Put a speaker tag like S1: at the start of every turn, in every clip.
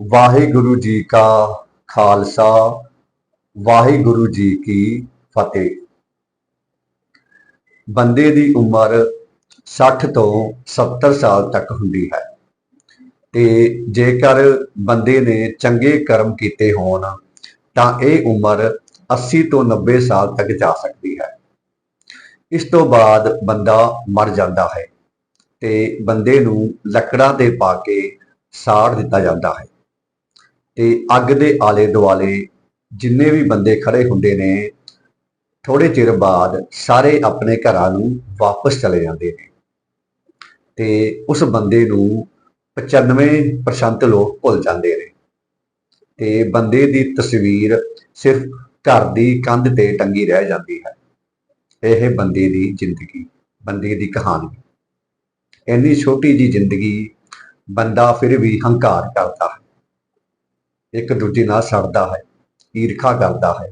S1: ਵਾਹਿਗੁਰੂ ਜੀ ਕਾ ਖਾਲਸਾ, ਵਾਹਿਗੁਰੂ ਜੀ ਕੀ ਫਤਿਹ। ਬੰਦੇ ਦੀ ਉਮਰ 60 ਤੋਂ 70 ਸਾਲ ਤੱਕ ਹੁੰਦੀ ਹੈ ਤੇ ਜੇਕਰ ਬੰਦੇ ਨੇ ਚੰਗੇ ਕਰਮ ਕੀਤੇ ਹੋਣ, ਤਾਂ ਇਹ ਉਮਰ 80 ਤੋਂ 90 ਸਾਲ ਤੱਕ ਜਾ ਸਕਦੀ ਹੈ। ਇਸ ਤੋਂ ਬਾਅਦ ਬੰਦਾ ਮਰ ਜਾਂਦਾ ਹੈ ਤੇ ਬੰਦੇ ਨੂੰ ਲੱਕੜਾਂ 'ਤੇ ਪਾ ਕੇ ਸਾੜ ਦਿੱਤਾ ਜਾਂਦਾ ਹੈ। ਤੇ ਅੱਗ ਦੇ ਆਲੇ ਦੁਆਲੇ ਜਿੰਨੇ ਵੀ ਬੰਦੇ ਖੜੇ ਹੁੰਦੇ ਨੇ ਥੋੜੇ ਚਿਰ ਬਾਅਦ ਸਾਰੇ ਆਪਣੇ ਘਰਾਂ ਨੂੰ ਵਾਪਸ ਚਲੇ ਜਾਂਦੇ ਨੇ। ਤੇ ਉਸ ਬੰਦੇ ਨੂੰ 95% ਲੋਕ ਭੁੱਲ ਜਾਂਦੇ ਨੇ। ਤੇ ਬੰਦੇ ਦੀ ਤਸਵੀਰ ਸਿਰਫ ਘਰ ਦੀ ਕੰਧ ਤੇ ਟੰਗੀ ਰਹਿ ਜਾਂਦੀ ਹੈ। ਇਹ ਬੰਦੇ ਦੀ ਜ਼ਿੰਦਗੀ, ਬੰਦੇ ਦੀ ਕਹਾਣੀ। ਇੰਨੀ ਛੋਟੀ ਜੀ ਜ਼ਿੰਦਗੀ ਬੰਦਾ ਫਿਰ ਵੀ ਹੰਕਾਰ ਕਰਦਾ ਹੈ। ਇੱਕ ਦੂਜੇ ਨਾਲ ਸੜਦਾ ਹੈ, ਈਰਖਾ ਕਰਦਾ ਹੈ।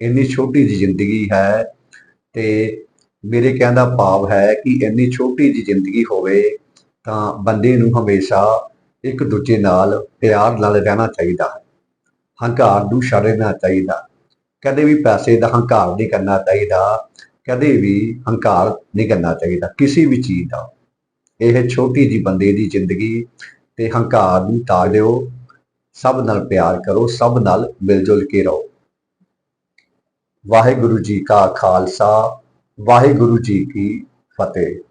S1: ਇੰਨੀ ਛੋਟੀ ਜੀ ਜ਼ਿੰਦਗੀ ਹੈ ਤੇ ਮੇਰੇ ਕਹਿਣ ਦਾ ਭਾਵ ਹੈ ਕਿ ਇੰਨੀ ਛੋਟੀ ਜੀ ਜ਼ਿੰਦਗੀ ਹੋਵੇ ਤਾਂ ਬੰਦੇ ਨੂੰ ਹਮੇਸ਼ਾ ਇੱਕ ਦੂਜੇ ਨਾਲ ਪਿਆਰ ਨਾਲ ਰਹਿਣਾ ਚਾਹੀਦਾ ਹੈ। ਹੰਕਾਰ ਨੂੰ ਛੱਡਣਾ ਚਾਹੀਦਾ। ਕਦੇ ਵੀ ਪੈਸੇ ਦਾ ਹੰਕਾਰ ਨਹੀਂ ਕਰਨਾ ਚਾਹੀਦਾ, ਕਦੇ ਵੀ ਹੰਕਾਰ ਨਹੀਂ ਕਰਨਾ ਚਾਹੀਦਾ, ਕਿਸੇ ਵੀ ਚੀਜ਼ ਦਾ। ਇਹ ਛੋਟੀ ਜੀ ਬੰਦੇ ਦੀ ਜ਼ਿੰਦਗੀ ਤੇ ਹੰਕਾਰ ਨੂੰ ਤਾੜ ਦਿਓ। ਸਭ ਨਾਲ ਪਿਆਰ ਕਰੋ, ਸਭ ਨਾਲ ਮਿਲ ਜੁਲ ਕੇ ਰਹੋ। ਵਾਹਿਗੁਰੂ ਜੀ ਕਾ ਖਾਲਸਾ, ਵਾਹਿਗੁਰੂ ਜੀ ਕੀ ਫਤਿਹ।